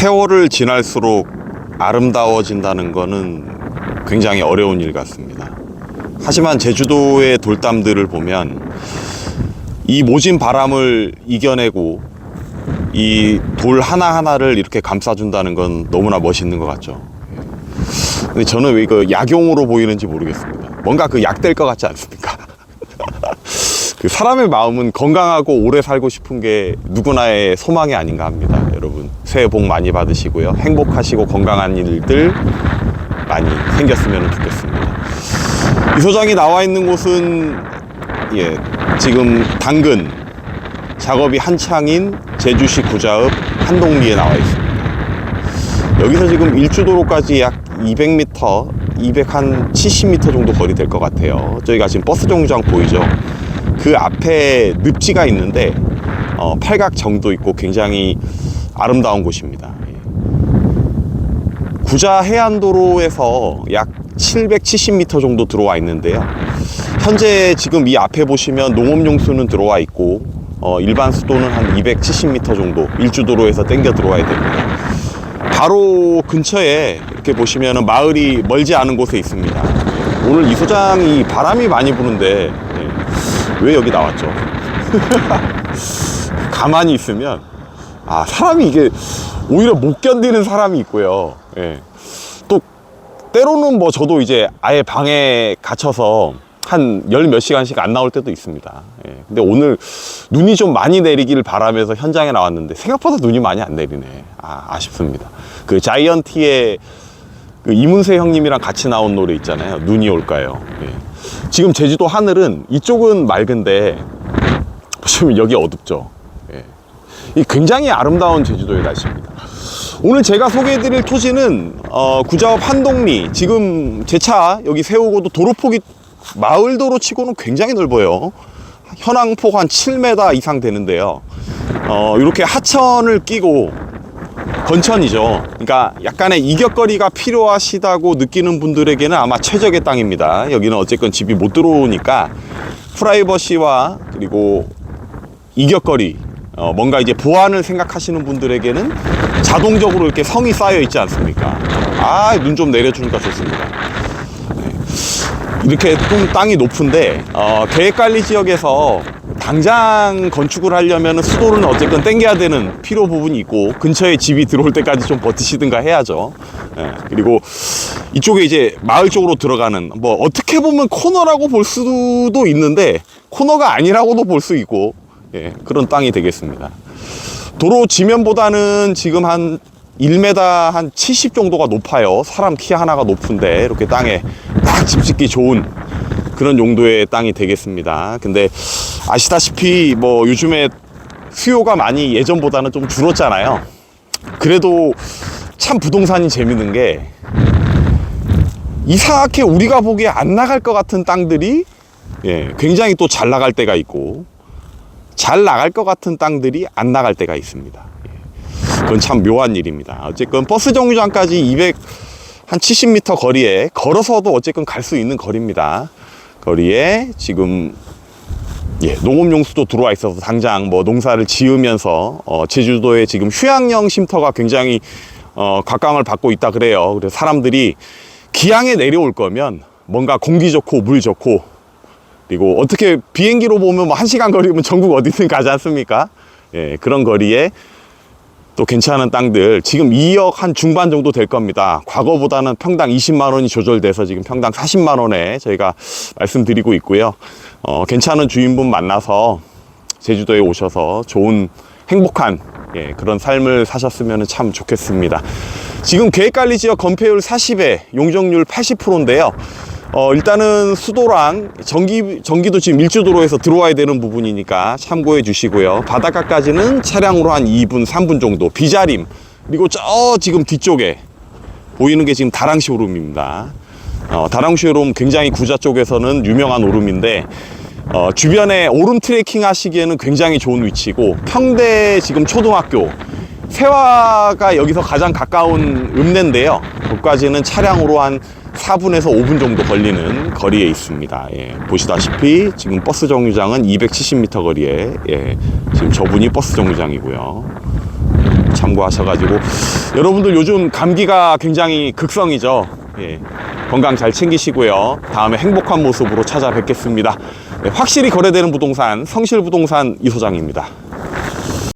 세월을 지날수록 아름다워진다는 거는 굉장히 어려운 일 같습니다. 하지만 제주도의 돌담들을 보면 이 모진 바람을 이겨내고 이 돌 하나하나를 이렇게 감싸준다는 건 너무나 멋있는 것 같죠. 근데 저는 왜 이거 약용으로 보이는지 모르겠습니다. 뭔가 그 약 될 것 같지 않습니까? 그 사람의 마음은 건강하고 오래 살고 싶은 게 누구나의 소망이 아닌가 합니다. 여러분 새해 복 많이 받으시고요. 행복하시고 건강한 일들 많이 생겼으면 좋겠습니다. 이 소장이 나와 있는 곳은 예 지금 당근 작업이 한창인 제주시 구자읍 한동리에 나와 있습니다. 여기서 지금 일주도로까지 약 200m, 270m 정도 거리 될 것 같아요. 저희가 지금 버스 정류장 보이죠? 그 앞에 늪지가 있는데 어, 팔각 정도 있고 굉장히 아름다운 곳입니다. 예. 구자 해안도로에서 약 770m 정도 들어와 있는데요. 현재 지금 이 앞에 보시면 농업용 수는 들어와 있고 어, 일반 수도는 한 270m 정도 일주도로에서 땡겨 들어와야 됩니다. 바로 근처에 이렇게 보시면 마을이 멀지 않은 곳에 있습니다. 오늘 이 소장이 바람이 많이 부는데 예, 왜 여기 나왔죠? 가만히 있으면 아 사람이 이게 오히려 못 견디는 사람이 있고요. 예. 또 때로는 뭐 저도 이제 아예 방에 갇혀서 한 열 몇 시간씩 안 나올 때도 있습니다. 예. 근데 오늘 눈이 좀 많이 내리기를 바라면서 현장에 나왔는데 생각보다 눈이 많이 안 내리네. 아, 아쉽습니다. 그 자이언티의 그 이문세 형님이랑 같이 나온 노래 있잖아요. 눈이 올까요? 예. 지금 제주도 하늘은 이쪽은 맑은데 보시면 여기 어둡죠. 예. 이 굉장히 아름다운 제주도의 날씨입니다. 오늘 제가 소개해드릴 토지는 어, 구자읍 한동리 지금 제 차 여기 세우고도 도로폭이 마을 도로 치고는 굉장히 넓어요. 현황폭 한 7m 이상 되는데요. 어, 이렇게 하천을 끼고 건천이죠. 그러니까 약간의 이격거리가 필요하시다고 느끼는 분들에게는 아마 최적의 땅입니다. 여기는 어쨌건 집이 못 들어오니까 프라이버시와 그리고 이격거리 어, 뭔가 이제 보안을 생각하시는 분들에게는 자동적으로 이렇게 성이 쌓여 있지 않습니까? 아, 눈 좀 내려주니까 좋습니다. 네. 이렇게 좀 땅이 높은데 어, 계획관리 지역에서 당장 건축을 하려면 수도는 어쨌건 땡겨야 되는 필요 부분이 있고 근처에 집이 들어올 때까지 좀 버티시든가 해야죠. 예, 그리고 이쪽에 이제 마을 쪽으로 들어가는 뭐 어떻게 보면 코너라고 볼 수도 있는데 코너가 아니라고도 볼 수 있고 예, 그런 땅이 되겠습니다. 도로 지면보다는 지금 한 1m 한 70 정도가 높아요. 사람 키 하나가 높은데 이렇게 땅에 딱 집 짓기 좋은 그런 용도의 땅이 되겠습니다. 근데 아시다시피 뭐 요즘에 수요가 많이 예전보다는 좀 줄었잖아요. 그래도 참 부동산이 재밌는 게 이상하게 우리가 보기에 안 나갈 것 같은 땅들이 예, 굉장히 또 잘 나갈 때가 있고 잘 나갈 것 같은 땅들이 안 나갈 때가 있습니다. 예. 그건 참 묘한 일입니다. 어쨌건 버스 정류장까지 200, 한 70m 거리에 걸어서도 어쨌건 갈 수 있는 거리입니다. 거리에 지금 예, 농업용수도 들어와 있어서 당장 뭐 농사를 지으면서 어, 제주도에 지금 휴양형 쉼터가 굉장히 어, 각광을 받고 있다 그래요. 그래서 사람들이 기양에 내려올 거면 뭔가 공기 좋고 물 좋고 그리고 어떻게 비행기로 보면 뭐한 시간 거리면 전국 어디든 가지 않습니까? 예, 그런 거리에 또 괜찮은 땅들 지금 2억 한 중반 정도 될 겁니다. 과거보다는 평당 20만 원이 조절돼서 지금 평당 40만 원에 저희가 말씀드리고 있고요. 어, 괜찮은 주인분 만나서 제주도에 오셔서 좋은 행복한 예, 그런 삶을 사셨으면 참 좋겠습니다. 지금 계획관리 지역 건폐율 40에 용적률 80%인데요. 어, 일단은 수도랑 전기, 전기도 지금 일주도로에서 들어와야 되는 부분이니까 참고해 주시고요. 바닷가까지는 차량으로 한 2분, 3분 정도. 비자림. 그리고 저 지금 뒤쪽에 보이는 게 지금 다랑시 오름입니다. 어, 다랑시 오름 굉장히 구자 쪽에서는 유명한 오름인데, 어, 주변에 오름 트레킹 하시기에는 굉장히 좋은 위치고, 평대 지금 초등학교, 세화가 여기서 가장 가까운 읍내인데요. 거기까지는 차량으로 한 4분에서 5분 정도 걸리는 거리에 있습니다. 예, 보시다시피 지금 버스 정류장은 270m 거리에 예, 지금 저분이 버스 정류장이고요. 참고하셔가지고 여러분들 요즘 감기가 굉장히 극성이죠. 예. 건강 잘 챙기시고요. 다음에 행복한 모습으로 찾아뵙겠습니다. 네, 확실히 거래되는 부동산 성실부동산 이 소장입니다.